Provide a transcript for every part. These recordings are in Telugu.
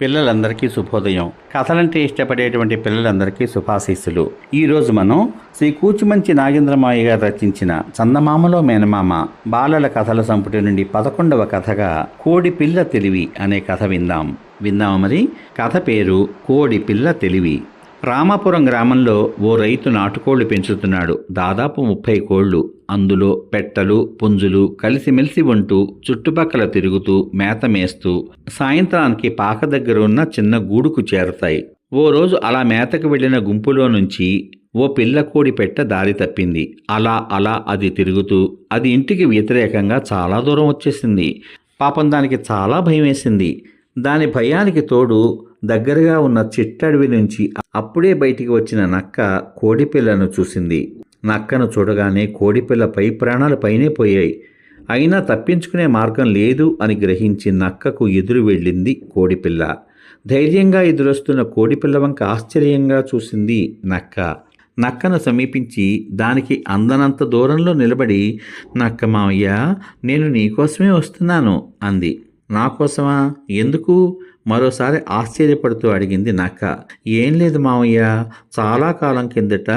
పిల్లలందరికీ శుభోదయం. కథలంటే ఇష్టపడేటువంటి పిల్లలందరికీ శుభాశీస్సులు. ఈరోజు మనం శ్రీ కూచిమంచి నాగేంద్రమాయ గారు రచించిన చందమామలో మేనమామ బాలల కథల సంపుటి నుండి పదకొండవ కథగా కోడి పిల్ల తెలివి అనే కథ విందాం. విందామా మరి? కథ పేరు కోడి పిల్ల తెలివి. రామాపురం గ్రామంలో ఓ రైతు నాటుకోళ్ళు పెంచుతున్నాడు. దాదాపు ముప్పై కోళ్ళు. అందులో పెట్టలు పుంజులు కలిసిమెలిసి ఉంటూ చుట్టుపక్కల తిరుగుతూ మేత మేస్తూ సాయంత్రానికి పాక దగ్గర ఉన్న చిన్న గూడుకు చేరతాయి. ఓ రోజు అలా మేతకు వెళ్ళిన గుంపులో నుంచి ఓ పిల్ల కోడి పెట్ట దారి తప్పింది. అలా అలా అది తిరుగుతూ అది ఇంటికి వ్యతిరేకంగా చాలా దూరం వచ్చేసింది. పాపం దానికి చాలా భయం వేసింది దాని భయానికి తోడు దగ్గరగా ఉన్న చిట్టడవి నుంచి అప్పుడే బయటికి వచ్చిన నక్క కోడిపిల్లను చూసింది. నక్కను చూడగానే కోడిపిల్ల పై ప్రాణాలు పైనే పోయాయి. అయినా తప్పించుకునే మార్గం లేదు అని గ్రహించి నక్కకు ఎదురు వెళ్ళింది కోడిపిల్ల. ధైర్యంగా ఎదురొస్తున్న కోడిపిల్ల వంక ఆశ్చర్యంగా చూసింది నక్క. నక్కను సమీపించి దానికి అందనంత దూరంలో నిలబడి నక్క మావయ్య నేను నీకోసమే వస్తున్నాను అంది. నా కోసమా? ఎందుకు? మరోసారి ఆశ్చర్యపడుతూ అడిగింది నక్క. ఏం లేదు మావయ్య చాలా కాలం కిందట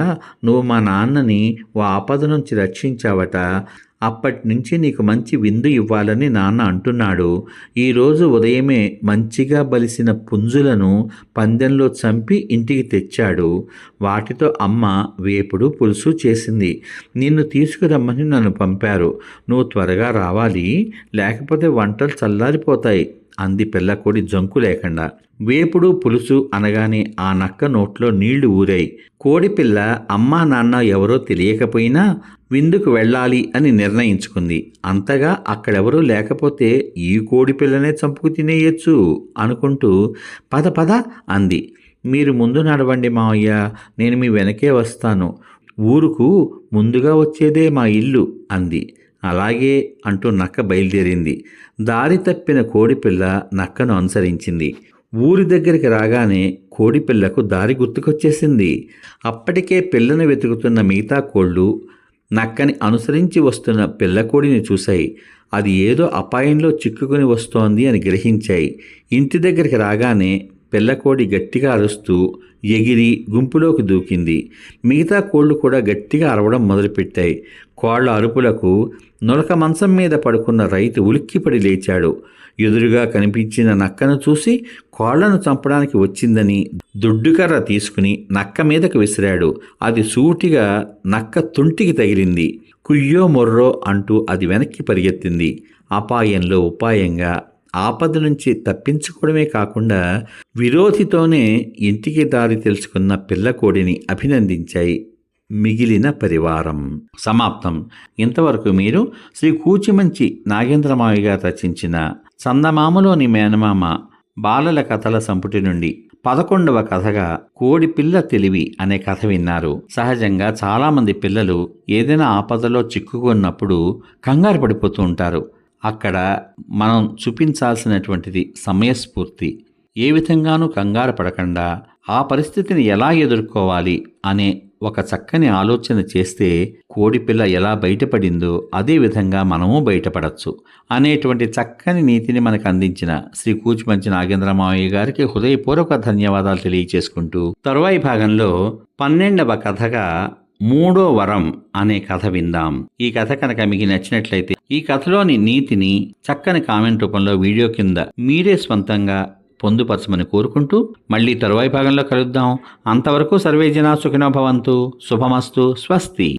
నువ్వు మా నాన్నని ఓ ఆపద నుంచి రక్షించావట. అప్పటి నుంచి నీకు మంచి విందు ఇవ్వాలని నాన్న అంటున్నాడు. ఈరోజు ఉదయమే మంచిగా బలిసిన పుంజులను పందెంలో చంపి ఇంటికి తెచ్చాడు. వాటితో అమ్మ వేపుడు పులుసు చేసింది. నిన్ను తీసుకురమ్మని నన్ను పంపారు. నువ్వు త్వరగా రావాలి. లేకపోతే వంటలు చల్లారిపోతాయి. అంది పిల్లకోడి జంకు లేకుండా. వేపుడు పులుసు అనగానే ఆ నక్క నోట్లో నీళ్ళు ఊరాయి. కోడిపిల్ల అమ్మా నాన్న ఎవరో తెలియకపోయినా విందుకు వెళ్ళాలి అని నిర్ణయించుకుంది. అంతగా అక్కడెవరూ లేకపోతే ఈ కోడిపిల్లనే చంపుకు తినేయచ్చు అనుకుంటూ పద పద అంది. మీరు ముందు నడవండి మావయ్య నేను మీ వెనకే వస్తాను. ఊరుకు ముందుగా వచ్చేదే మా ఇల్లు అంది. అలాగే అంటూ నక్క బయలుదేరింది. దారి తప్పిన కోడిపిల్ల నక్కను అనుసరించింది. ఊరి దగ్గరికి రాగానే కోడిపిల్లకు దారి గుర్తుకొచ్చేసింది. అప్పటికే పిల్లను వెతుకుతున్న మిగతా కోళ్ళు నక్కని అనుసరించి వస్తున్న పిల్లకోడిని చూశాయి. అది ఏదో అపాయంలో చిక్కుకుని వస్తోంది అని గ్రహించాయి. ఇంటి దగ్గరికి రాగానే పిల్లకోడి గట్టిగా అరుస్తూ ఎగిరి గుంపులోకి దూకింది. మిగతా కోళ్ళు కూడా గట్టిగా అరవడం మొదలుపెట్టాయి. కోళ్ళ అరుపులకు నులక మంచం మీద పడుకున్న రైతు ఉలిక్కిపడి లేచాడు. ఎదురుగా కనిపించిన నక్కను చూసి కోళ్ళను చంపడానికి వచ్చిందని దుడ్డుకర్ర తీసుకుని నక్క మీదకు విసిరాడు. అది సూటిగా నక్క తుంటికి తగిలింది. కుయ్యో మొర్రో అంటూ అది వెనక్కి పరిగెత్తింది. అపాయంలో ఉపాయంగా ఆపద నుంచి తప్పించుకోవడమే కాకుండా విరోధితోనే ఇంటికి దారి తెలుసుకున్న పిల్లకోడిని అభినందించాయి మిగిలిన పరివారం. సమాప్తం. ఇంతవరకు మీరు శ్రీ కూచిమంచి నాగేంద్రమావి గారు రచించిన చందమామలోని మేనమామ బాలల కథల సంపుటి నుండి పదకొండవ కథగా కోడి పిల్ల తెలివి అనే కథ విన్నారు. సహజంగా చాలామంది పిల్లలు ఏదైనా ఆపదలో చిక్కుకున్నప్పుడు కంగారు పడిపోతూ ఉంటారు. అక్కడ మనం చూపించాల్సినటువంటిది సమయస్ఫూర్తి. ఏ విధంగానూ కంగారు పడకుండా ఆ పరిస్థితిని ఎలా ఎదుర్కోవాలి అనే ఒక చక్కని ఆలోచన చేస్తే కోడిపిల్ల ఎలా బయటపడిందో అదే విధంగా మనము బయటపడచ్చు అనేటువంటి చక్కని నీతిని మనకు అందించిన శ్రీ కూచిమంచి నాగేంద్రమావయ్య గారికి హృదయపూర్వక ధన్యవాదాలు తెలియచేసుకుంటూ తరువాయి భాగంలో పన్నెండవ కథగా మూడో వరం అనే కథ విందాం. ఈ కథ కనుక మీకు నచ్చినట్లయితే ఈ కథలోని నీతిని చక్కని కామెంట్ రూపంలో వీడియో కింద మీరే స్వంతంగా పొందుపరచమని కోరుకుంటూ మళ్ళీ తరువాయి భాగంలో కలుద్దాం. అంతవరకు సర్వే జనా సుఖినో భవంతు. శుభమస్తు. స్వస్తి.